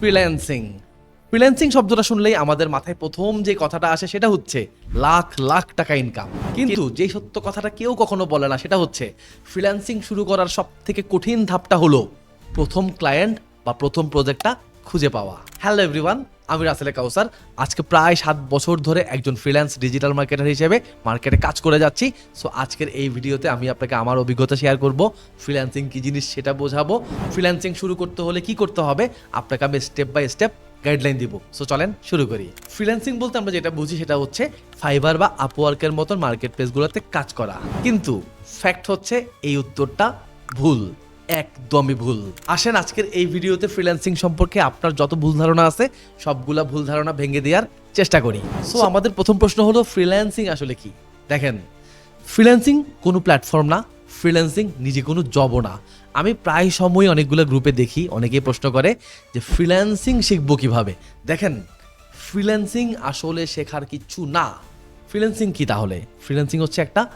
Freelancing freelancing শব্দটা শুনলেই আমাদের মাথায় প্রথম যে কথাটা আসে সেটা হচ্ছে লাখ লাখ টাকা ইনকাম কিন্তু যে সত্য কথাটা কেউ কখনো বলে না, সেটা হচ্ছে ফ্রিল্যান্সিং শুরু করার সব থেকে কঠিন ধাপটা হলো প্রথম ক্লায়েন্ট বা প্রথম প্রজেক্টটা খুঁজে পাওয়া। হ্যালো এভরিওয়ান আমি রাসেলে কাউসার। আজকে প্রায় সাত বছর ধরে একজন ফ্রিল্যান্স ডিজিটাল মার্কেটার হিসেবে মার্কেটে কাজ করে যাচ্ছি। সো আজকের এই ভিডিওতে আমি আপনাকে আমার অভিজ্ঞতা শেয়ার করব ফ্রিল্যান্সিং কী জিনিস সেটা বোঝাবো। ফ্রিল্যান্সিং শুরু করতে হলে কি করতে হবে? আপনাকে আমি স্টেপ বাই স্টেপ গাইডলাইন দিব। সো চলেন শুরু করি। ফ্রিল্যান্সিং বলতে আমরা যেটা বুঝি সেটা হচ্ছে ফাইবার বা আপওয়ার্কের মতন মার্কেট প্লেসগুলোতে কাজ করা। কিন্তু ফ্যাক্ট হচ্ছে এই উত্তরটা ভুল। একদমই ভুল। আসেন আজকের এই ভিডিওতে ফ্রিল্যান্সিং সম্পর্কে আপনার যত ভুল ধারণা আছে সবগুলা ভুল ধারণা ভেঙে দেওয়ার চেষ্টা করি। সো আমাদের প্রথম প্রশ্ন হলো ফ্রিল্যান্সিং আসলে কি? দেখেন ফ্রিল্যান্সিং কোনো প্ল্যাটফর্ম না ফ্রিল্যান্সিং নিজে কোনো জবও না। আমি প্রায় সময় অনেকগুলো গ্রুপে দেখি অনেকেই প্রশ্ন করে যে ফ্রিল্যান্সিং শিখব কীভাবে? দেখেন ফ্রিল্যান্সিং আসলে শেখার কিচ্ছু না। ফ্রিল্যান্সিং কি তাহলে? ফ্রিল্যান্সিং হচ্ছে একটা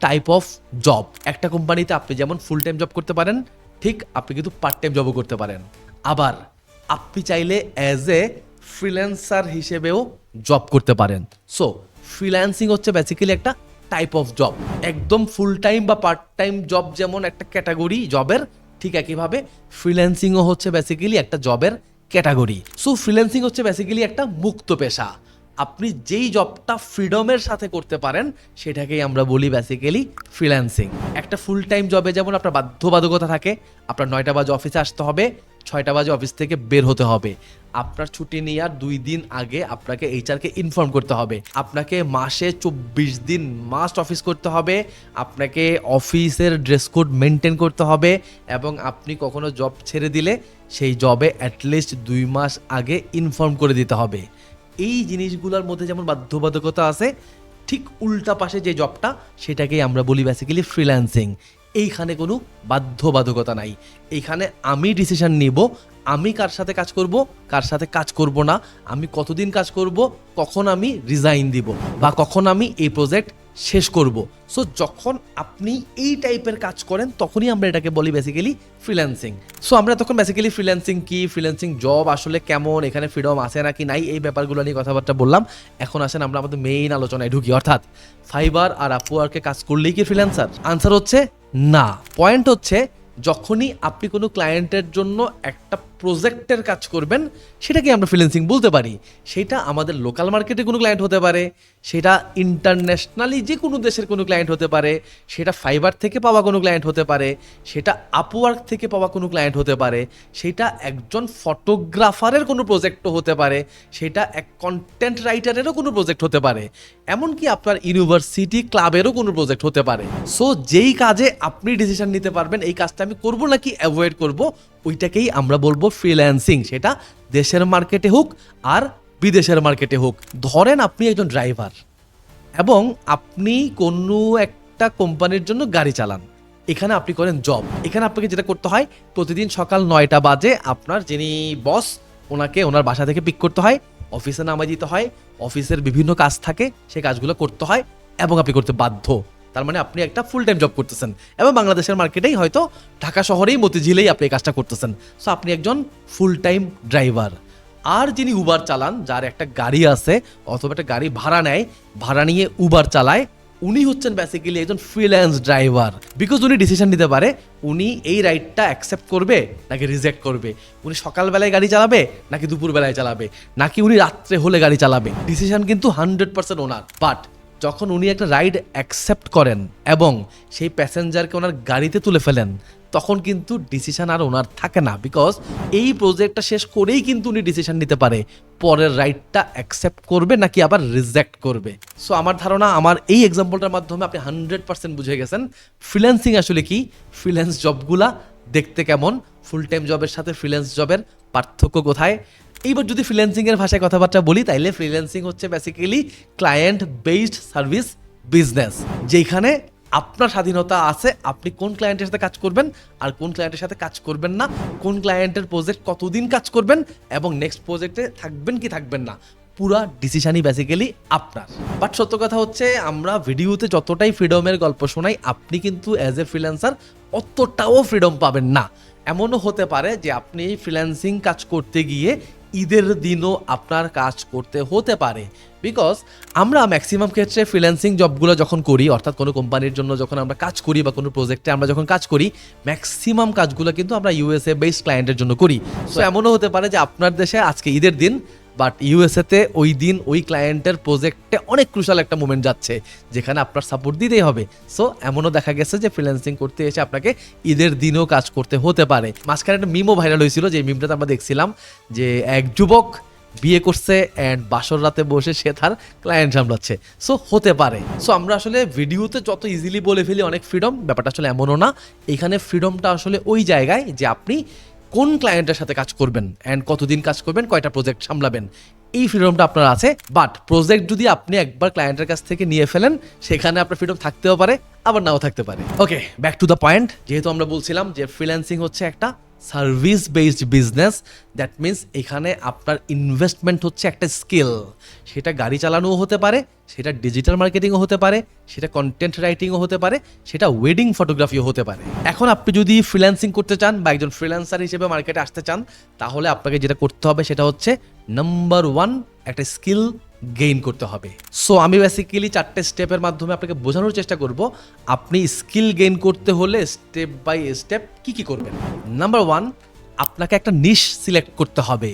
টাইপ অফ জব একটা কোম্পানিতে আপনি যেমন ফুল টাইম জব করতে পারেন, ঠিক আপনি কিন্তু পার্ট টাইম জবও করতে পারেন। আবার আপনি চাইলে অ্যাজ এ ফ্রিল্যান্সার হিসেবেও জব করতে পারেন। সো ফ্রিল্যান্সিং হচ্ছে বেসিক্যালি একটা টাইপ অফ জব একদম ফুল টাইম বা পার্ট টাইম জব যেমন একটা ক্যাটাগরি জবের ঠিক একইভাবে ফ্রিল্যান্সিংও হচ্ছে বেসিক্যালি একটা জবের ক্যাটাগরি সো ফ্রিল্যান্সিং হচ্ছে বেসিক্যালি একটা মুক্ত পেশা। আপনি যেই জবটা ফ্রিডমের সাথে করতে পারেন, সেটাকেই আমরা বলি বেসিক্যালি ফ্রিল্যান্সিং একটা ফুল টাইম জবে যেমন আপনার বাধ্যবাধকতা থাকে, আপনার নয়টা বাজে অফিসে আসতে হবে, ছয়টা বাজে অফিস থেকে বের হতে হবে। আপনার ছুটি নেওয়ার দুই দিন আগে আপনাকে এইচআরকে ইনফর্ম করতে হবে। আপনাকে মাসে চব্বিশ দিন মাস্ট অফিস করতে হবে, আপনাকে অফিসের ড্রেস কোড মেনটেন করতে হবে এবং আপনি কখনো জব ছেড়ে দিলে সেই জবে অ্যাটলিস্ট দুই মাস আগে ইনফর্ম করে দিতে হবে। এই জিনিসগুলোর মধ্যে যেমন বাধ্যবাধকতা আছে, ঠিক উল্টা পাশে যে জবটা, সেটাকেই আমরা বলি বেসিক্যালি ফ্রিল্যান্সিং এইখানে কোনো বাধ্যবাধকতা নাই। এইখানে আমি ডিসিশন নেব, আমি কার সাথে কাজ করব, কার সাথে কাজ করব না, আমি কতদিন কাজ করব, কখন আমি রিজাইন দিব, বা কখন আমি এই প্রজেক্ট শেষ করব। সো যখন আপনি এই টাইপের কাজ করেন, তখনই আমরা এটাকে বলি বেসিক্যালি ফ্রিল্যান্সিং সো আমরা তখন বেসিক্যালি ফ্রিল্যান্সিং কি? ফ্রিল্যান্সিং জব আসলে কেমন? এখানে ফ্রিডম আছে নাকি নাই? এই ব্যাপারগুলো নিয়ে কথাবার্তা বললাম। এখন আসেন আমরা আমাদের মেইন আলোচনায় ঢুকি। অর্থাৎ ফাইবার আর আপওয়ার্কে কাজ করলেই কি ফ্রিল্যান্সার আনসার হচ্ছে না। পয়েন্ট হচ্ছে, যখনই আপনি কোনো ক্লায়েন্টের জন্য একটা প্রজেক্টের কাজ করবেন সেটাকে আমরা ফ্রিল্যান্সিং বলতে পারি। সেটা আমাদের লোকাল মার্কেটে কোনো ক্লায়েন্ট হতে পারে, সেটা ইন্টারন্যাশনালি যে কোনো দেশের কোনো ক্লায়েন্ট হতে পারে, সেটা ফাইবার থেকে পাওয়া কোনো ক্লায়েন্ট হতে পারে, সেটা আপওয়ার্ক থেকে পাওয়া কোনো ক্লায়েন্ট হতে পারে, সেটা একজন ফটোগ্রাফারের কোনো প্রজেক্টও হতে পারে, সেটা এক কন্টেন্ট রাইটারেরও কোনো প্রজেক্ট হতে পারে, এমনকি আপনার ইউনিভার্সিটি ক্লাবেরও কোনো প্রজেক্ট হতে পারে। সো যেই কাজে আপনি ডিসিশন নিতে পারবেন, এই কাজটা আমি করব নাকি অ্যাভয়েড করব ওইটাকেই আমরা বলব ফ্রিল্যান্সিং সেটা দেশের মার্কেটে হোক আর বিদেশের মার্কেটে হোক। ধরেন আপনি একজন ড্রাইভার এবং আপনি কোনো একটা কোম্পানির জন্য গাড়ি চালান। এখানে আপনি করেন জব এখানে আপনাকে যেটা করতে হয়, প্রতিদিন সকাল নয়টা বাজে আপনার যিনি বস ওনাকে ওনার বাসা থেকে পিক করতে হয় অফিসে নামাই দিতে হয় অফিসের বিভিন্ন কাজ থাকে সেই কাজগুলো করতে হয় এবং আপনি করতে বাধ্য। তার মানে আপনি একটা ফুল টাইম জব করতেছেন। এবং বাংলাদেশের মার্কেটেই হয়তো ঢাকা শহরেই মতিঝিলেই আপনি এই কাজটা করতেছেন। সো আপনি একজন ফুল টাইম ড্রাইভার আর যিনি উবার চালান, যার একটা গাড়ি আছে অথবা একটা গাড়ি ভাড়া নেয়, ভাড়া নিয়ে উবার চালায়, উনি হচ্ছেন বেসিক্যালি একজন ফ্রিল্যান্স ড্রাইভার বিকজ উনি ডিসিশন নিতে পারে, উনি এই রাইডটা অ্যাকসেপ্ট করবে নাকি রিজেক্ট করবে? উনি সকালবেলায় গাড়ি চালাবে নাকি দুপুরবেলায় চালাবে? নাকি উনি রাত্রে হলে গাড়ি চালাবে? ডিসিশন কিন্তু হান্ড্রেড পার্সেন্ট ওনার। বাট যখন উনি একটা রাইড অ্যাকসেপ্ট করেন এবং সেই প্যাসেঞ্জারকে ওনার গাড়িতে তুলে ফেলেন, তখন কিন্তু ডিসিশান আর ওনার থাকে না বিকজ এই প্রজেক্টটা শেষ করেই কিন্তু উনি ডিসিশান নিতে পারে, পরের রাইডটা অ্যাকসেপ্ট করবে নাকি আবার রিজেক্ট করবে। সো আমার ধারণা, আমার এই এক্সাম্পলটার মাধ্যমে আপনি হান্ড্রেড পার্সেন্ট বুঝে গেছেন ফ্রিল্যান্সিং আসলে কি? ফ্রিল্যান্স জবগুলা দেখতে কেমন? ফুল টাইম জবের সাথে ফ্রিল্যান্স জবের পার্থক্য কোথায়? এইবার যদি ফ্রিল্যান্সিংয়ের ভাষায় কথাবার্তা বলি, তাইলে ফ্রিল্যান্সিং হচ্ছে basically client based service business যেখানে আপনার স্বাধীনতা আছে, আপনি কোন ক্লায়েন্টের সাথে কাজ করবেন আর কোন ক্লায়েন্টের সাথে কাজ করবেন না, কোন ক্লায়েন্টের প্রজেক্ট কতদিন কাজ করবেন এবং নেক্সট প্রজেক্টে থাকবেন কি থাকবেন না, পুরা ডিসিশনই বেসিক্যালি আপনার। বাট সত্য কথা হচ্ছে, আমরা ভিডিওতে যতটাই ফ্রিডমের গল্প শোনাই, আপনি কিন্তু অ্যাজ এ ফ্রিল্যান্সার অতটাও ফ্রিডম পাবেন না। এমনও হতে পারে যে আপনি ফ্রিল্যান্সিং কাজ করতে গিয়ে ঈদের দিনও আপনার কাজ করতে হতে পারে। বিকজ আমরা ম্যাক্সিমাম ক্ষেত্রে ফ্রিল্যান্সিং জবগুলো যখন করি অর্থাৎ কোনো কোম্পানির জন্য যখন আমরা কাজ করি বা কোনো প্রজেক্টে আমরা যখন কাজ করি ম্যাক্সিমাম কাজগুলো কিন্তু আমরা ইউএসএ বেস ক্লায়েন্টের জন্য করি। সো এমনও হতে পারে যে আপনার দেশে আজকে ঈদের দিন বাট ইউএসএতে ওই দিন ওই ক্লায়েন্টের প্রজেক্টে অনেক ক্রুশাল একটা মুভমেন্ট যাচ্ছে, যেখানে আপনার সাপোর্ট দিতেই হবে। সো এমনও দেখা গেছে যে ফ্রিল্যান্সিং করতে এসে আপনাকে ঈদের দিনেও কাজ করতে হতে পারে। মাঝখানে একটা মিমও ভাইরাল হয়েছিল, যে মিমটাতে আমরা দেখছিলাম যে এক যুবক বিয়ে করছে অ্যান্ড বাসর রাতে বসে সে তার ক্লায়েন্ট সামলাচ্ছে। সো হতে পারে। সো আমরা আসলে ভিডিওতে যত ইজিলি বলে ফেলি অনেক ফ্রিডম ব্যাপারটা আসলে এমনও না। এখানে ফ্রিডমটা আসলে ওই জায়গায় যে আপনি কোন ক্লায়েন্টের সাথে কাজ করবেন অ্যান্ড কতদিন কাজ করবেন, কয়টা প্রজেক্ট সামলাবেন, এই ফ্রিডমটা আপনার আছে। বাট প্রজেক্ট যদি আপনি একবার ক্লায়েন্টের কাছ থেকে নিয়ে ফেলেন, সেখানে আপনার ফ্রিডম থাকতেও পারে, আবার নাও থাকতে পারে। Okay back to the point যেহেতু আমরা বলছিলাম যে ফ্রিল্যান্সিং হচ্ছে একটা service based business that means এখানে আপনার ইনভেস্টমেন্ট হচ্ছে একটা স্কিল সেটা গাড়ি চালানোও হতে পারে, সেটা ডিজিটাল মার্কেটিংও হতে পারে, সেটা কন্টেন্ট রাইটিংও হতে পারে, সেটা ওয়েডিং ফটোগ্রাফিও হতে পারে। এখন আপনি যদি ফ্রিল্যান্সিং করতে চান বা একজন ফ্রিল্যান্সার হিসেবে মার্কেটে আসতে চান, তাহলে আপনাকে যেটা করতে হবে সেটা হচ্ছে নাম্বার ওয়ান একটা স্কিল গেইন করতে হবে। সো আমি বেসিক্যালি চারটে স্টেপের মাধ্যমে আপনাকে বোঝানোর চেষ্টা করব, আপনি স্কিল গেইন করতে হলে স্টেপ বাই স্টেপ কি কি করবেন। নাম্বার ওয়ান আপনাকে একটা নিশ সিলেক্ট করতে হবে।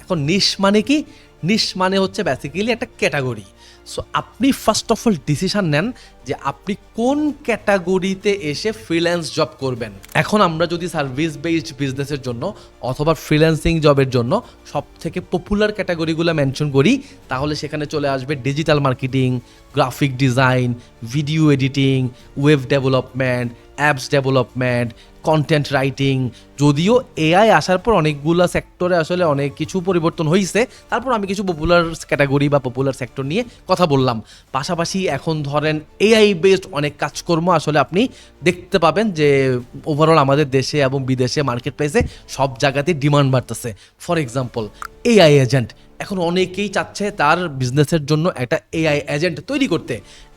এখন নিশ মানে কি? নিশ মানে হচ্ছে বেসিক্যালি একটা ক্যাটাগরি সো আপনি ফার্স্ট অফ অল ডিসিশন নেন যে আপনি কোন ক্যাটাগরিতে এসে ফ্রিল্যান্স জব করবেন? এখন আমরা যদি সার্ভিস বেসড বিজনেসের জন্য অথবা ফ্রিল্যান্সিং জবের জন্য সব থেকে পপুলার ক্যাটাগরিগুলো মেনশন করি, তাহলে সেখানে চলে আসবে digital marketing graphic design video editing web development apps development content writing যদিও এআই আসার পর অনেকগুলো সেক্টরে আসলে অনেক কিছু পরিবর্তন হয়েছে তারপর আমি কিছু পপুলার ক্যাটাগরি বা পপুলার সেক্টর নিয়ে কথা বললাম। পাশাপাশি এখন ধরেন এআই বেসড অনেক কাজকর্ম আসলে আপনি দেখতে পাবেন যে ওভারঅল আমাদের দেশে এবং বিদেশে মার্কেট প্লেসে সব জায়গাতে ডিমান্ড বাড়তেছে। ফর এক্সাম্পল এআই এজেন্ট এখন অনেকেই চাচ্ছে তার বিজনেসের জন্য একটা এআই এজেন্ট তৈরি করতে।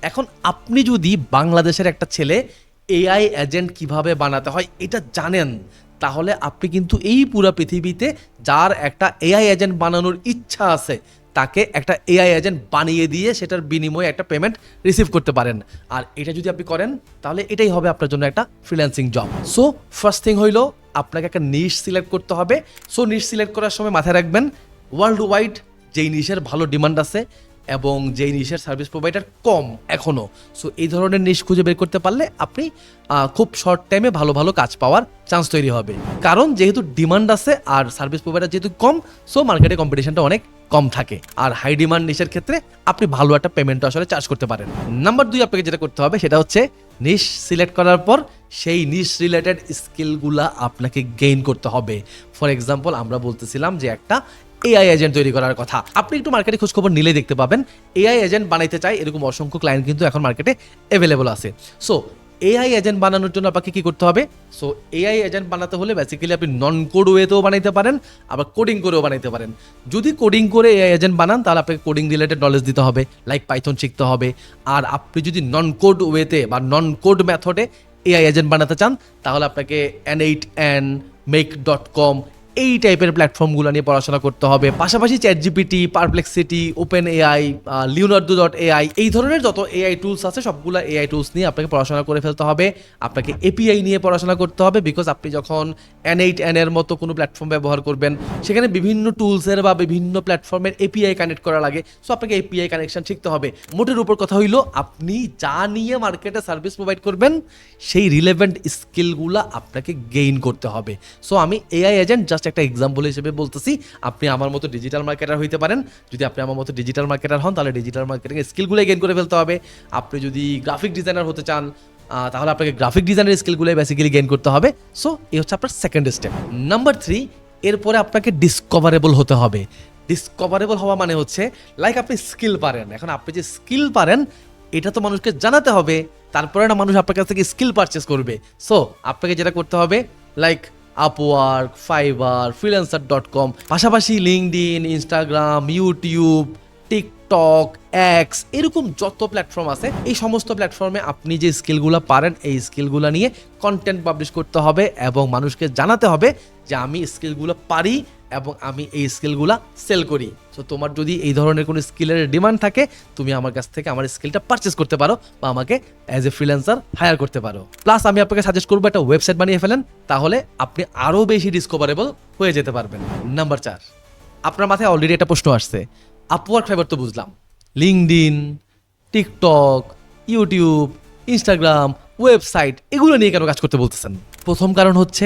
এখন আপনি যদি বাংলাদেশের একটা ছেলে এআই এজেন্ট কীভাবে বানাতে হয় এটা জানেন, তাহলে আপনি কিন্তু এই পুরো পৃথিবীতে যার একটা এআই এজেন্ট বানানোর ইচ্ছা আছে তাকে একটা এআই এজেন্ট বানিয়ে দিয়ে সেটার বিনিময়ে একটা পেমেন্ট রিসিভ করতে পারেন। আর এটা যদি আপনি করেন, তাহলে এটাই হবে আপনার জন্য একটা freelancing job so first thing হইল, আপনাকে একটা নিশ সিলেক্ট করতে হবে। সো নিশ সিলেক্ট করার সময় মাথায় রাখবেন ওয়ার্ল্ড ওয়াইড যেই নিশের ভালো ডিমান্ড আছে এবং যেই নিশের সার্ভিস প্রোভাইডার কম এখনও সো এই ধরনের নিশ খুঁজে বের করতে পারলে আপনি খুব শর্ট টাইমে ভালো ভালো কাজ পাওয়ার চান্স তৈরি হবে। কারণ, যেহেতু ডিমান্ড আছে আর সার্ভিস প্রোভাইডার যেহেতু কম সো মার্কেটে কম্পিটিশনটা অনেক কম থাকে। আর হাই ডিমান্ড নিশের ক্ষেত্রে আপনি ভালো একটা পেমেন্ট আসলে চার্জ করতে পারেন। নাম্বার দুই আপনাকে যেটা করতে হবে, সেটা হচ্ছে নিশ সিলেক্ট করার পর সেই নিশ রিলেটেড স্কিলগুলা আপনাকে গেইন করতে হবে। ফর এক্সাম্পল আমরা বলতেছিলাম যে একটা এআই এজেন্ট তৈরি করার কথা। আপনি একটু মার্কেটে খোঁজখবর নিলে দেখতে পাবেন। এআই এজেন্ট বানাইতে চাই, এরকম অসংখ্য ক্লায়েন্ট কিন্তু এখন মার্কেটে অ্যাভেলেবল আছে। সো এআই এজেন্ট বানানোর জন্য আপনাকে কি করতে হবে? সো এআই এজেন্ট বানাতে হলে বেসিক্যালি আপনি নন কোড ওয়েতেও বানাইতে পারেন, আবার কোডিং করেও বানাইতে পারেন। যদি কোডিং করে এআই এজেন্ট বানান, তাহলে আপনাকে কোডিং রিলেটেড নলেজ দিতে হবে লাইক পাইথন শিখতে হবে। আর আপনি যদি নন কোড ওয়েতে বা নন কোড মেথডে এআই এজেন্ট বানাতে চান, তাহলে আপনাকে N eight N make dot com এই টাইপের প্ল্যাটফর্মগুলো নিয়ে পড়াশোনা করতে হবে। পাশাপাশি chat GPT perplexity open AI Leonardo dot AI এই ধরনের যত এআই টুলস আছে, সবগুলো এআই টুলস নিয়ে আপনাকে পড়াশোনা করে ফেলতে হবে। আপনাকে এপিআই নিয়ে পড়াশোনা করতে হবে বিকজ আপনি যখন এন এইট এন এর মতো কোনো প্ল্যাটফর্ম ব্যবহার করবেন, সেখানে বিভিন্ন টুলসের বা বিভিন্ন প্ল্যাটফর্মের এপিআই কানেক্ট করা লাগে। সো আপনাকে এপিআই কানেকশন শিখতে হবে। মোটের উপর কথা হইল, আপনি যা নিয়ে মার্কেটে সার্ভিস প্রোভাইড করবেন, সেই রিলেভেন্ট স্কিলগুলো আপনাকে গেইন করতে হবে। সো আমি এআই এজেন্ট জাস্ট একটা এক্সাম্পল হিসেবে বলতেছি, আপনি আমার মতো ডিজিটাল মার্কেটার হইতে পারেন। যদি আপনি আমার মতো ডিজিটাল মার্কেটার হন, তাহলে ডিজিটাল মার্কেটিং স্কিলগুলো গেইন করে ফেলতে হবে। আপনি যদি গ্রাফিক ডিজাইনার হতে চান তাহলে আপনাকে গ্রাফিক ডিজাইনের স্কিলগুলো বেসিক্যালি গেইন করতে হবে। সো এই হচ্ছে আপনার সেকেন্ড স্টেপ নাম্বার থ্রি এরপরে আপনাকে ডিসকভারেবল হতে হবে। ডিসকভারেবল হওয়া মানে হচ্ছে লাইক আপনি স্কিল পারেন। এখন আপনি যে স্কিল পারেন, এটা তো মানুষকে জানাতে হবে। তারপরে না মানুষ আপনার কাছ থেকে স্কিল পারচেস করবে। সো আপনাকে যেটা করতে হবে like Upwork Fiverr freelancer dot com পাশাপাশি LinkedIn Instagram YouTube TikTok TikTok X এরকম যত প্ল্যাটফর্ম আছে, এই সমস্ত প্ল্যাটফর্মে আপনি যে স্কিলগুলো পারেন, এই স্কিলগুলো নিয়ে কন্টেন্ট পাবলিশ করতে হবে এবং মানুষকে জানাতে হবে যে আমি স্কিলগুলো পারি এবং আমি এই স্কিলগুলো সেল করি। তো তোমার যদি এই ধরনের কোনো স্কিলের ডিমান্ড থাকে, তুমি আমার কাছ থেকে আমার স্কিলটা পারচেস করতে পারো বা আমাকে অ্যাজ এ ফ্রিল্যান্সার হায়ার করতে পারো। প্লাস আমি আপনাকে সাজেস্ট করব একটা ওয়েবসাইট বানিয়ে ফেলেন, তাহলে আপনি আরও বেশি ডিসকভারেবল হয়ে যেতে পারবেন। নাম্বার চার, আপনার মাথায় অলরেডি একটা প্রশ্ন আসছে আপওয়ার্ক ফাইবার তো বুঝলাম। LinkedIn TikTok YouTube Instagram website এগুলো নিয়ে কেন কাজ করতে বলতেছেন? প্রথম কারণ হচ্ছে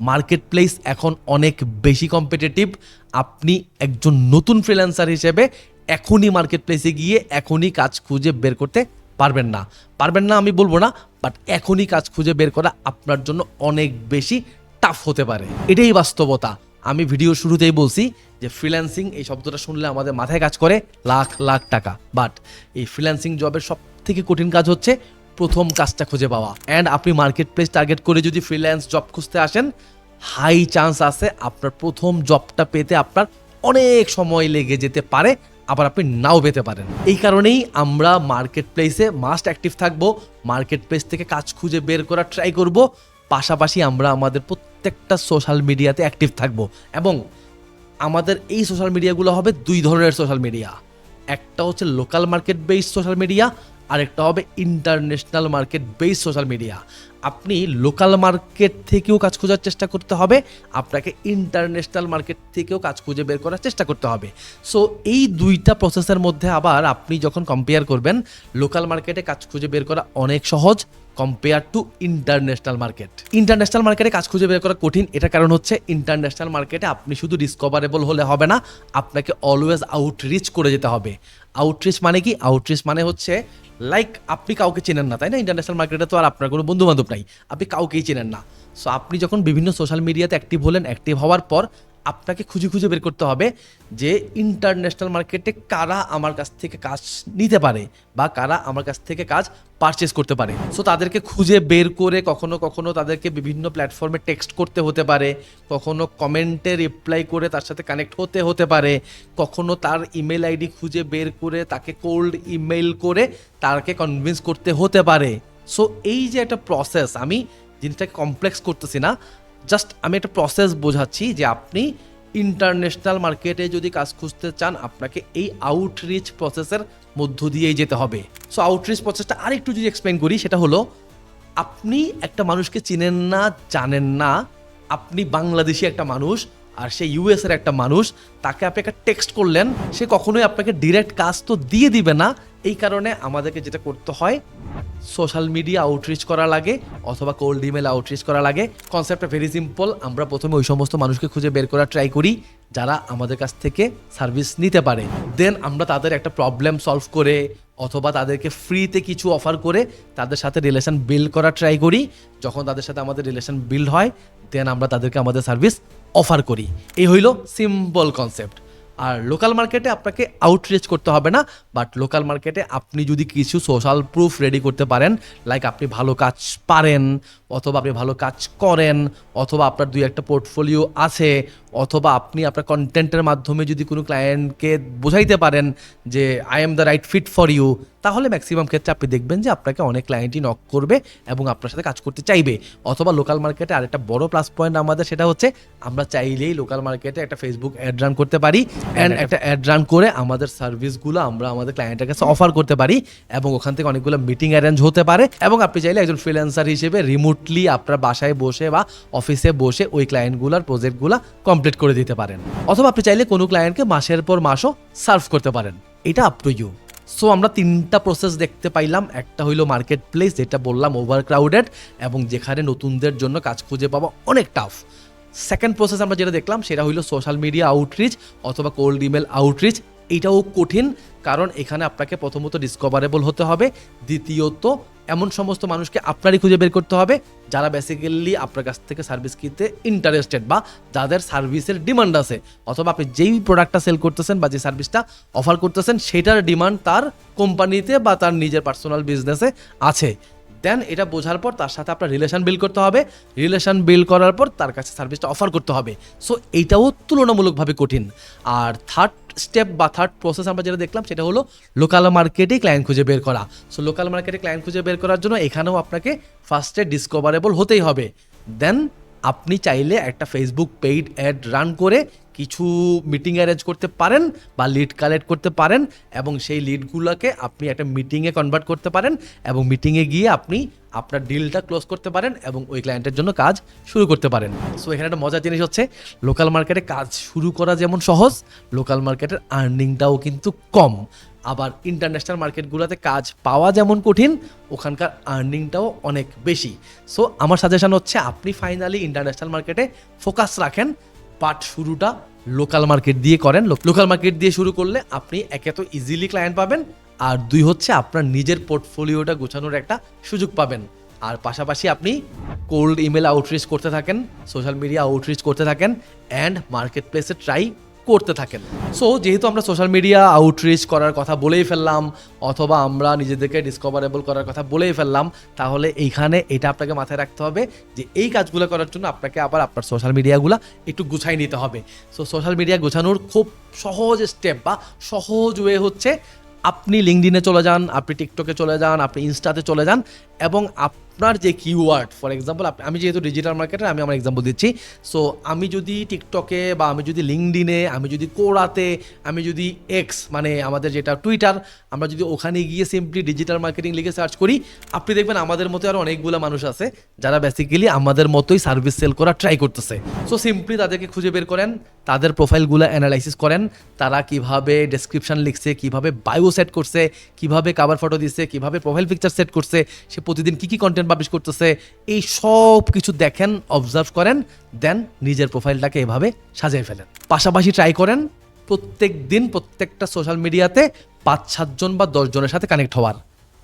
মার্কেট প্লেস এখন অনেক বেশি কম্পিটিটিভ আপনি একজন নতুন ফ্রিল্যান্সার হিসেবে এখনই মার্কেট প্লেসে গিয়ে এখনই কাজ খুঁজে বের করতে পারবেন না। পারবেন না আমি বলব না বাট এখনই কাজ খুঁজে বের করা আপনার জন্য অনেক বেশি টাফ হতে পারে। এটাই বাস্তবতা। আমি ভিডিও শুরুতেই বলছি যে ফ্রিল্যান্সিং এই শব্দটা শুনলে আমাদের মাথায় কাজ করে লাখ লাখ টাকা। বাট এই ফ্রিল্যান্সিং জবের সব থেকে কঠিন কাজ হচ্ছে প্রথম কাজটা খুঁজে পাওয়া। অ্যান্ড আপনি মার্কেট প্লেস টার্গেট করে যদি ফ্রিল্যান্স জব খুঁজতে আসেন হাই চান্স আছে আপনার প্রথম জবটা পেতে আপনার অনেক সময় লেগে যেতে পারে, আবার আপনি নাও পেতে পারেন। এই কারণেই আমরা মার্কেট প্লেসে মাস্ট অ্যাক্টিভ থাকব মার্কেট প্লেস থেকে কাজ খুঁজে বের করার ট্রাই করব। পাশাপাশি আমরা আমাদের প্রত্যেকটা সোশ্যাল মিডিয়াতে অ্যাক্টিভ থাকব। এবং আমাদের এই সোশ্যাল মিডিয়াগুলো হবে দুই ধরনের সোশ্যাল মিডিয়া একটা হচ্ছে local market based social media আর একটা হবে international market base social media আপনি লোকাল মার্কেট থেকেও কাজ খোঁজার চেষ্টা করতে হবে, আপনাকে ইন্টারন্যাশনাল মার্কেট থেকেও কাজ খুঁজে বের করার চেষ্টা করতে হবে। সো এই দুইটা প্রসেসের মধ্যে আবার আপনি যখন কম্পেয়ার করবেন লোকাল মার্কেটে কাজ খুঁজে বের করা অনেক সহজ compare to international market international মার্কেটে কাজ খুঁজে বের করা কঠিন এটা কারণ হচ্ছে ইন্টারন্যাশনাল মার্কেটে আপনি শুধু ডিসকভারেবল হলে হবে না, আপনাকে অলওয়েজ আউটরিচ করে যেতে হবে। আউটরিচ মানে কি? আউটরিচ মানে হচ্ছে লাইক আপনি কাউকে চেনেন না, তাই না? ইন্টারন্যাশনাল মার্কেটে তো আর আপনার কোনো বন্ধু বান্ধব নাই। আপনি কাউকেই চেনেন না। সো আপনি যখন বিভিন্ন সোশ্যাল মিডিয়াতে অ্যাক্টিভ হলেন অ্যাক্টিভ হওয়ার পর আপনাকে খুঁজে খুঁজে বের করতে হবে যে ইন্টারন্যাশনাল মার্কেটে কারা আমার কাছ থেকে কাজ নিতে পারে বা কারা আমার কাছ থেকে কাজ পারচেস করতে পারে। সো তাদেরকে খুঁজে বের করে কখনো কখনো তাদেরকে বিভিন্ন প্ল্যাটফর্মে টেক্সট করতে হতে পারে, কখনো কমেন্টে রিপ্লাই করে তার সাথে কানেক্ট হতে হতে পারে, কখনো তার ইমেল আইডি খুঁজে বের করে তাকে কোল্ড ইমেল করে তাকে কনভিন্স করতে হতে পারে। সো এই যে একটা প্রসেস আমি জিনিসটাকে কমপ্লেক্স করতেছি না জাস্ট আমি একটা প্রসেস বোঝাচ্ছি যে আপনি ইন্টারন্যাশনাল মার্কেটে যদি কাজ খুঁজতে চান, আপনাকে এই আউটরিচ প্রসেসের মধ্য দিয়েই যেতে হবে। সো আউটরিচ প্রসেসটা আরেকটু যদি এক্সপ্লেন করি, সেটা হলো, আপনি একটা মানুষকে চিনেন না, জানেন না, আপনি বাংলাদেশি একটা মানুষ আর সে ইউএস এর একটা মানুষ, তাকে আপনি একটা টেক্সট করলেন, সে কখনোই আপনাকে ডিরেক্ট কাজ তো দিয়ে দিবে না। এই কারণে আমাদেরকে যেটা করতে হয় সোশ্যাল মিডিয়া আউটরিচ করা লাগে অথবা কোল্ড ইমেল আউটরিচ করা লাগে। কনসেপ্টটা ভেরি সিম্পল আমরা প্রথমে ওই সমস্ত মানুষকে খুঁজে বের করার ট্রাই করি, যারা আমাদের কাছ থেকে সার্ভিস নিতে পারে। দেন আমরা তাদের একটা প্রবলেম সলভ করে অথবা তাদেরকে ফ্রিতে কিছু অফার করে তাদের সাথে রিলেশন বিল্ড করার ট্রাই করি। যখন তাদের সাথে আমাদের রিলেশন বিল্ড হয় দেন আমরা তাদেরকে আমাদের সার্ভিস অফার করি। এই হইল সিম্পল কনসেপ্ট আর লোকাল মার্কেটে আপনাকে আউটরিচ করতে হবে না বাট লোকাল মার্কেটে আপনি যদি কিছু সোশ্যাল প্রুফ রেডি করতে পারেন লাইক আপনি ভালো কাজ পারেন অথবা আপনি ভালো কাজ করেন অথবা আপনার দুই একটা পোর্টফোলিও আছে অথবা আপনি আপনার কন্টেন্টের মাধ্যমে যদি কোনো ক্লায়েন্টকে বোঝাইতে পারেন যে I am the right fit for you তাহলে ম্যাক্সিমাম ক্ষেত্রে আপনি দেখবেন যে আপনাকে অনেক ক্লায়েন্টই নক করবে এবং আপনার সাথে কাজ করতে চাইবে। অথবা লোকাল মার্কেটে আরেকটা বড় প্লাস পয়েন্ট আমাদের সেটা হচ্ছে আমরা চাইলেই লোকাল মার্কেটে একটা ফেসবুক অ্যাড রান করতে পারি অ্যান্ড একটা অ্যাড রান করে আমাদের সার্ভিসগুলো আমরা আমাদের ক্লায়েন্টের কাছে অফার করতে পারি এবং ওখান থেকে অনেকগুলো মিটিং অ্যারেঞ্জ হতে পারে এবং আপনি চাইলে একজন ফ্রিল্যান্সার হিসেবে রিমোটলি আপনার বাসায় বসে বা অফিসে বসে ওই ক্লায়েন্টগুলোর প্রজেক্টগুলো কমপ্লিট করে দিতে পারেন। অথবা আপনি চাইলে কোনো ক্লায়েন্টকে মাসের পর মাসও সার্ভ করতে পারেন। এটা আপ টু ইউ সো আমরা তিনটা প্রসেস দেখতে পাইলাম। একটা হইল মার্কেট প্লেস যেটা বললাম ওভার ক্রাউডেড এবং যেখানে নতুনদের জন্য কাজ খুঁজে পাওয়া অনেক টাফ সেকেন্ড প্রসেস আমরা যেটা দেখলাম, সেটা হইল সোশ্যাল মিডিয়া আউটরিচ অথবা কোল্ড ইমেল আউটরিচ এটাও কঠিন, কারণ এখানে আপনাকে প্রথমত ডিসকভারেবল হতে হবে। দ্বিতীয়ত এমন সমস্ত মানুষকে আপনারই খুঁজে বের করতে হবে যারা বেসিক্যালি আপনার কাছ থেকে সার্ভিস কিনতে ইন্টারেস্টেড বা যাদের সার্ভিসের ডিমান্ড আছে। অথবা আপনি যেই প্রোডাক্টটা সেল করতেছেন বা যে সার্ভিসটা অফার করতেছেন, সেটার ডিমান্ড তার কোম্পানিতে বা তার নিজের পার্সোনাল বিজনেসে আছে। দেন এটা বোঝার পর তার সাথে আপনার রিলেশন বিল্ড করতে হবে। রিলেশন বিল্ড করার পর তার কাছে সার্ভিসটা অফার করতে হবে। সো এইটাও তুলনামূলকভাবে কঠিন। আর থার্ড স্টেপ বা থার্ড প্রসেস আমরা যেটা দেখলাম, সেটা হলো লোকাল মার্কেটে ক্লায়েন্ট খুঁজে বের করা। সো লোকাল মার্কেটে ক্লায়েন্ট খুঁজে বের করার জন্য এখানেও আপনাকে ফার্স্টে ডিসকভারেবল হতেই হবে। দেন আপনি চাইলে একটা ফেসবুক পেইড অ্যাড রান করে কিছু মিটিং অ্যারেঞ্জ করতে পারেন বা লিড কালেক্ট করতে পারেন এবং সেই লিডগুলোকে আপনি একটা মিটিংয়ে কনভার্ট করতে পারেন এবং মিটিংয়ে গিয়ে আপনি আপনার ডিলটা ক্লোজ করতে পারেন এবং ওই ক্লায়েন্টের জন্য কাজ শুরু করতে পারেন। সো এখানে একটা মজার জিনিস হচ্ছে লোকাল মার্কেটে কাজ শুরু করা যেমন সহজ লোকাল মার্কেটের আর্নিংটাও কিন্তু কম। আবার ইন্টারন্যাশনাল মার্কেটগুলোতে কাজ পাওয়া যেমন কঠিন, ওখানকার আর্নিংটাও অনেক বেশি। সো আমার সাজেশন হচ্ছে, আপনি ফাইনালি ইন্টারন্যাশনাল মার্কেটে ফোকাস রাখেন বাট শুরুটা লোকাল মার্কেট দিয়ে করেন। লোকাল মার্কেট দিয়ে শুরু করলে আপনি একে তো ইজিলি ক্লায়েন্ট পাবেন, আর দুই হচ্ছে আপনার নিজের পোর্টফোলিওটা গোছানোর একটা সুযোগ পাবেন। আর পাশাপাশি আপনি কোল্ড ইমেল আউটরিচ করতে থাকেন সোশ্যাল মিডিয়া আউটরিচ করতে থাকেন অ্যান্ড মার্কেট প্লেসে ট্রাই করতে থাকেন। সো যেহেতু আমরা সোশ্যাল মিডিয়া আউটরিচ করার কথা বলেই ফেললাম, অথবা আমরা নিজেদেরকে ডিসকভারেবল করার কথা বলেই ফেললাম, তাহলে এইখানে এটা আপনাকে মাথায় রাখতে হবে যে এই কাজগুলো করার জন্য আপনাকে আবার আপনার সোশ্যাল মিডিয়াগুলো একটু গুছাই নিতে হবে। সো সোশ্যাল মিডিয়া গোছানোর খুব সহজ স্টেপ বা সহজ ওয়ে হচ্ছে আপনি লিঙ্কডিনে চলে যান, আপনি টিকটকে চলে যান, আপনি ইনস্টাতে চলে যান, এবং আপনার যে কিওয়ার্ড ফর এক্সাম্পল আমি যেহেতু ডিজিটাল মার্কেটার আমি আমার এক্সাম্পল দিচ্ছি। সো আমি যদি টিকটকে বা আমি যদি লিঙ্কডিনে আমি যদি কোড়াতে আমি যদি এক্স মানে আমাদের যেটা টুইটার আমরা যদি ওখানে গিয়ে সিম্পলি ডিজিটাল মার্কেটিং লিখে সার্চ করি, আপনি দেখবেন আমাদের মতো আরও অনেকগুলো মানুষ আছে, যারা বেসিক্যালি আমাদের মতোই সার্ভিস সেল করা ট্রাই করতেছে। সো সিম্পলি তাদেরকে খুঁজে বের করেন, তাদের প্রোফাইলগুলো অ্যানালাইসিস করেন, তারা কীভাবে ডেসক্রিপশন লিখছে, কীভাবে বায়ো সেট করছে, কীভাবে কাভার ফটো দিচ্ছে, কীভাবে প্রোফাইল পিকচার সেট করছে, সে প্রতিদিন কি কি কন্টেন্ট পাবলিশ করতেছে, এই সব কিছু দেখেন অবজার্ভ করেন দেন নিজের প্রোফাইলটাকে এভাবে সাজিয়ে ফেলেন। পাশাপাশি ট্রাই করেন, প্রত্যেক দিন প্রত্যেকটা সোশ্যাল মিডিয়াতে পাঁচ সাতজন বা দশজনের সাথে কানেক্ট হওয়ার।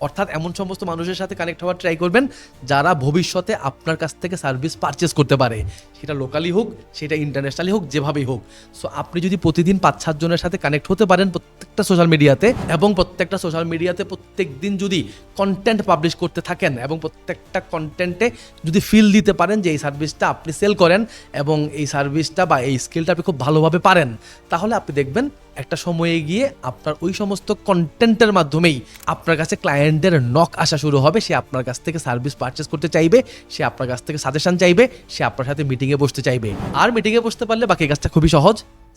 অর্থাৎ এমন সমস্ত মানুষের সাথে কানেক্ট হওয়ার ট্রাই করবেন যারা ভবিষ্যতে আপনার কাছ থেকে সার্ভিস পারচেস করতে পারে। সেটা লোকালি হোক, সেটা ইন্টারন্যাশনালি হোক, যেভাবেই হোক। সো আপনি যদি প্রতিদিন পাঁচ সাতজনের সাথে কানেক্ট হতে পারেন প্রত্যেকটা সোশ্যাল মিডিয়াতে এবং প্রত্যেকটা সোশ্যাল মিডিয়াতে প্রত্যেক দিন যদি কন্টেন্ট পাবলিশ করতে থাকেন এবং প্রত্যেকটা কন্টেন্টে যদি ফিল দিতে পারেন যে এই সার্ভিসটা আপনি সেল করেন এবং এই সার্ভিসটা বা এই স্কিলটা আপনি খুব ভালোভাবে পারেন, তাহলে আপনি দেখবেন একটা সময়ে গিয়ে আপনার ওই সমস্ত কন্টেন্টের মাধ্যমেই আপনার কাছে ক্লায়েন্টের নক আসা শুরু হবে। সে আপনার কাছ থেকে সার্ভিস পারচেস করতে চাইবে, সে আপনার কাছ থেকে সাজেশন চাইবে, সে আপনার সাথে মিটিংয়ে বসতে চাইবে। আর মিটিংয়ে বসতে পারলে বাকি কাজটা খুবই সহজ।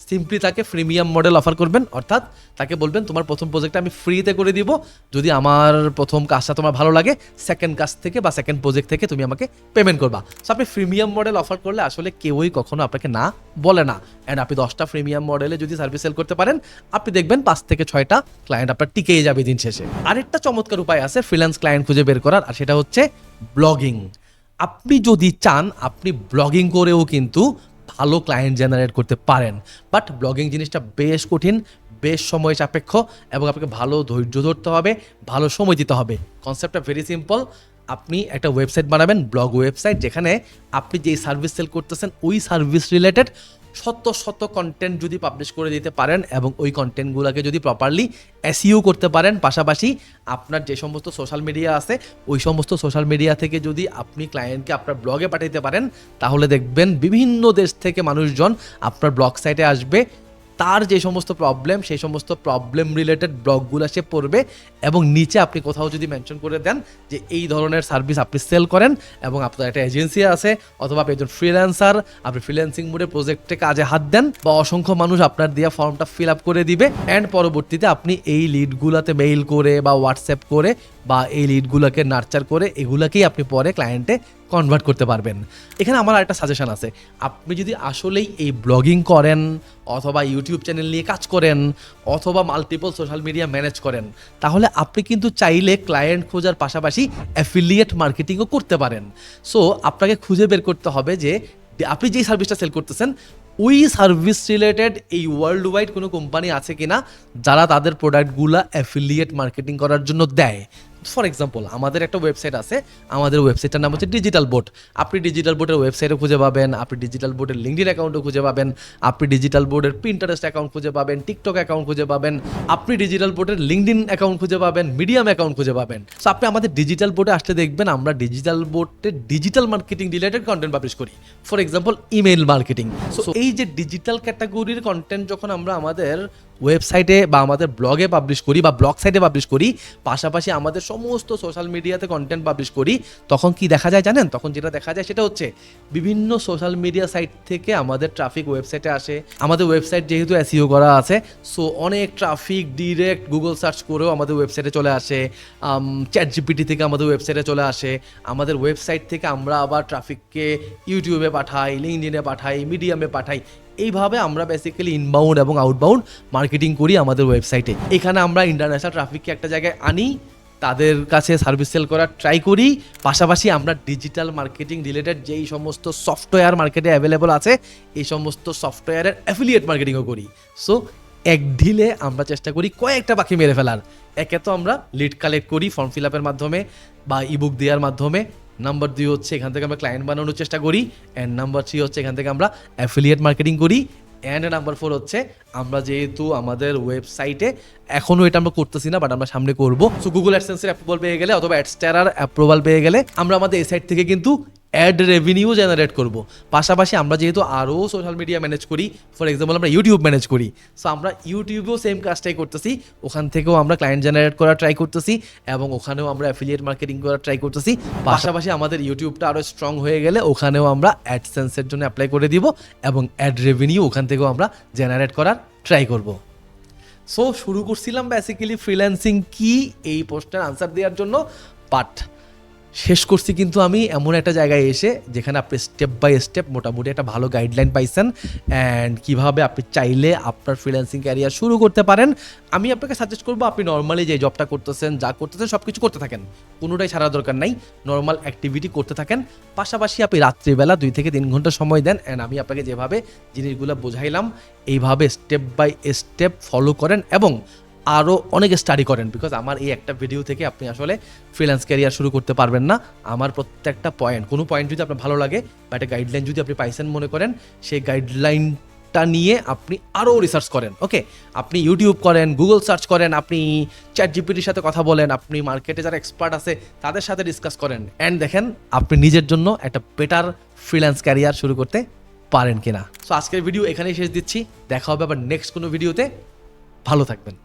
সিম্পলি তাকে প্রিমিয়াম মডেল অফার করবেন, অর্থাৎ তাকে বলবেন, তোমার প্রথম প্রজেক্টটা আমি ফ্রিতে করে দিব। যদি আমার প্রথম কাজটা তোমার ভালো লাগে সেকেন্ড কাজ থেকে বা সেকেন্ড প্রজেক্ট থেকে তুমি আমাকে পেমেন্ট করবা। সো আপনি প্রিমিয়াম মডেল অফার করলে আসলে কেউই কখনো আপনাকে না বলে না। অ্যান্ড আপনি দশটা প্রিমিয়াম মডেলে যদি সার্ভিস সেল করতে পারেন, আপনি দেখবেন পাঁচ থেকে ছয়টা ক্লায়েন্ট আপনার টিকেই যাবে দিন শেষে। আরেকটা চমৎকার উপায় আছে ফ্রিল্যান্স ক্লায়েন্ট খুঁজে বের করার, আর সেটা হচ্ছে ব্লগিং আপনি যদি চান, আপনি ব্লগিং করেও কিন্তু ভালো ক্লায়েন্ট জেনারেট করতে পারেন। বাট ব্লগিং জিনিসটা বেশ কঠিন, বেশ সময় সাপেক্ষ এবং আপনাকে ভালো ধৈর্য ধরতে হবে, ভালো সময় দিতে হবে। কনসেপ্টটা ভেরি সিম্পল আপনি একটা ওয়েবসাইট বানাবেন ব্লগ ওয়েবসাইট যেখানে আপনি যেই সার্ভিস সেল করতেছেন, ওই সার্ভিস রিলেটেড শত শত কন্টেন্ট যদি পাবলিশ করে দিতে পারেন এবং ওই কন্টেন্টগুলোকে যদি প্রপারলি এসইউ করতে পারেন, পাশাপাশি আপনার যে সমস্ত সোশ্যাল মিডিয়া আছে, ওই সমস্ত সোশ্যাল মিডিয়া থেকে যদি আপনি ক্লায়েন্টকে আপনার ব্লগে পাঠাতে পারেন, তাহলে দেখবেন বিভিন্ন দেশ থেকে মানুষজন আপনার ব্লগ সাইটে আসবে তার যে সমস্ত প্রবলেম সেই সমস্ত প্রবলেম রিলেটেড ব্লগগুলো সে পড়বে এবং নিচে আপনি কোথাও যদি মেনশন করে দেন যে এই ধরনের সার্ভিস আপনি সেল করেন এবং আপনার একটা এজেন্সি আছে অথবা আপনি একজন ফ্রিল্যান্সার আপনি ফ্রিল্যান্সিং মোডে প্রজেক্টে কাজে হাত দেন বা অসংখ্য মানুষ আপনার দেওয়া ফর্মটা ফিল আপ করে দিবে অ্যান্ড পরবর্তীতে আপনি এই লিডগুলোতে মেইল করে বা হোয়াটসঅ্যাপ করে বা এই লিডগুলোকে নার্চার করে এগুলাকেই আপনি পরে ক্লায়েন্টে কনভার্ট করতে পারবেন। এখানে আমার একটা সাজেশন আছে। আপনি যদি আসলেই এই ব্লগিং করেন, অথবা ইউটিউব চ্যানেল নিয়ে কাজ করেন, অথবা মাল্টিপল সোশ্যাল মিডিয়া ম্যানেজ করেন, তাহলে আপনি কিন্তু চাইলে ক্লায়েন্ট খোঁজার পাশাপাশি অ্যাফিলিয়েট মার্কেটিংও করতে পারেন। সো আপনাকে খুঁজে বের করতে হবে যে, আপনি যেই সার্ভিসটা সেল করতেছেন, ওই সার্ভিস রিলেটেড এই ওয়ার্ল্ড ওয়াইড কোনো কোম্পানি আছে কিনা, যারা তাদের প্রোডাক্টগুলো অ্যাফিলিয়েট মার্কেটিং করার জন্য দেয়। ফর এক্সাম্পল, আমাদের একটা ওয়েবসাইট আছে, আমাদের ওয়েবসাইটটার নাম হচ্ছে ডিজিটাল বোর্ড আপনি ডিজিটাল বোর্ডের ওয়েবসাইটও খুঁজে পাবেন, আপনি ডিজিটাল বোর্ডের লিঙ্কডিন অ্যাকাউন্টও খুঁজে পাবেন, আপনি ডিজিটাল বোর্ডের প্রিন্টারেস্ট অ্যাকাউন্ট খুঁজে পাবেন টিকটক অ্যাকাউন্ট খুঁজে পাবেন, আপনি ডিজিটাল বোর্ডের লিঙ্কডিন অ্যাকাউন্ট খুঁজে পাবেন মিডিয়াম অ্যাকাউন্ট খুঁজে পাবেন। সো আপনি আমাদের ডিজিটাল বোর্ডে আসলে দেখবেন, আমরা ডিজিটাল বোর্ডে digital marketing related content publish করি। For example email marketing so এই যে ডিজিটাল ক্যাটাগরির কন্টেন্ট যখন আমরা আমাদের ওয়েবসাইটে বা আমাদের ব্লগে পাবলিশ করি বা ব্লগ সাইটে পাবলিশ করি, পাশাপাশি আমাদের সমস্ত সোশ্যাল মিডিয়াতে কন্টেন্ট পাবলিশ করি, তখন কি দেখা যায় জানেন? তখন যেটা দেখা যায় সেটা হচ্ছে বিভিন্ন সোশ্যাল মিডিয়া সাইট থেকে আমাদের ট্রাফিক ওয়েবসাইটে আসে। আমাদের ওয়েবসাইট যেহেতু এসইও করা আছে সো অনেক ট্রাফিক ডিরেক্ট গুগল সার্চ করেও আমাদের ওয়েবসাইটে চলে আসে। চ্যাট জিপিটি থেকে আমাদের ওয়েবসাইটে চলে আসে। আমাদের ওয়েবসাইট থেকে আমরা আবার ট্রাফিককে ইউটিউবে পাঠাই লিঙ্কডিনে পাঠাই মিডিয়ামে পাঠাই এইভাবে আমরা বেসিক্যালি ইনবাউন্ড এবং আউটবাউন্ড মার্কেটিং করি আমাদের ওয়েবসাইটে এখানে আমরা ইন্টারন্যাশনাল ট্রাফিককে একটা জায়গায় আনি, তাদের কাছে সার্ভিস সেল করার ট্রাই করি, পাশাপাশি আমরা ডিজিটাল মার্কেটিং রিলেটেড যেই সমস্ত সফটওয়্যার মার্কেটে অ্যাভেলেবল আছে, এই সমস্ত সফটওয়্যারের অ্যাফিলিয়েট মার্কেটিংও করি। সো এক ঢিলে আমরা চেষ্টা করি কয়েকটা পাখি মেরে ফেলার। একে তো আমরা লিড কালেক্ট করি ফর্ম ফিল আপের মাধ্যমে বা ইবুক দেওয়ার মাধ্যমে। নাম্বার দুই হচ্ছে এখান থেকে আমরা ক্লায়েন্ট বানানোর চেষ্টা করি অ্যান্ড নাম্বার থ্রি হচ্ছে এখান থেকে আমরা অ্যাফিলিয়েট মার্কেটিং করি অ্যান্ড নাম্বার ফোর হচ্ছে আমরা যেহেতু আমাদের ওয়েবসাইটে এখনও এটা আমরা করতেছি না বাট আমরা সামনে করব। সো গুগল অ্যাডসেন্সের অ্যাপ্রুভাল পেয়ে গেলে অথবা অ্যাডস্টারার অ্যাপ্রুভাল পেয়ে গেলে আমরা আমাদের এই সাইট থেকে কিন্তু অ্যাড রেভিনিউ জেনারেট করব। পাশাপাশি আমরা যেহেতু আরও সোশ্যাল মিডিয়া ম্যানেজ করি ফর এক্সাম্পল আমরা ইউটিউব ম্যানেজ করি। সো আমরা ইউটিউবেও সেম কাজটাই করতেছি। ওখান থেকেও আমরা ক্লায়েন্ট জেনারেট করার ট্রাই করতেছি এবং ওখানেও আমরা অ্যাফিলিয়েট মার্কেটিং করার ট্রাই করতেছি। পাশাপাশি আমাদের ইউটিউবটা আরও স্ট্রং হয়ে গেলে ওখানেও আমরা অ্যাডসেন্সের জন্য অ্যাপ্লাই করে দিব এবং অ্যাড রেভিনিউ ওখান থেকেও আমরা জেনারেট করার ট্রাই করব। সো শুরু করছিলাম বেসিক্যালি ফ্রিল্যান্সিং কি এই পোস্টের আনসার দেওয়ার জন্য বাট শেষ করছি কিন্তু আমি এমন একটা জায়গায় এসে যেখানে আপনি স্টেপ বাই স্টেপ মোটামুটি একটা ভালো গাইডলাইন পাইছেন অ্যান্ড কীভাবে আপনি চাইলে আপনার ফ্রিল্যান্সিং ক্যারিয়ার শুরু করতে পারেন। আমি আপনাকে সাজেস্ট করব, আপনি নর্মালি যে জবটা করতেছেন, যা করতেছেন সব কিছু করতে থাকেন। কোনোটাই ছাড়া দরকার নাই। নর্মাল অ্যাক্টিভিটি করতে থাকেন। পাশাপাশি আপনি রাত্রিবেলা দুই থেকে তিন ঘণ্টা সময় দেন অ্যান্ড আমি আপনাকে যেভাবে জিনিসগুলো বোঝাইলাম, এইভাবে স্টেপ বাই স্টেপ ফলো করেন এবং আরও অনেক স্টাডি করেন বিকজ আমার এই একটা ভিডিও থেকে আপনি আসলে ফ্রিল্যান্স ক্যারিয়ার শুরু করতে পারবেন না। আমার প্রত্যেকটা পয়েন্ট কোনো পয়েন্ট যদি আপনার ভালো লাগে, বা একটা গাইডলাইন যদি আপনি পাইছেন মনে করেন, সেই গাইডলাইনটা নিয়ে আপনি আরও রিসার্চ করেন ওকে আপনি ইউটিউব করেন গুগল সার্চ করেন, আপনি চ্যাট জিপিটির সাথে কথা বলেন, আপনি মার্কেটে যারা এক্সপার্ট আছে, তাদের সাথে ডিসকাস করেন। অ্যান্ড দেখেন, আপনি নিজের জন্য একটা বেটার ফ্রিল্যান্স ক্যারিয়ার শুরু করতে পারেন কিনা। সো আজকের ভিডিও এখানেই শেষ দিচ্ছি। দেখা হবে আবার নেক্সট কোনো ভিডিওতে ভালো থাকবেন।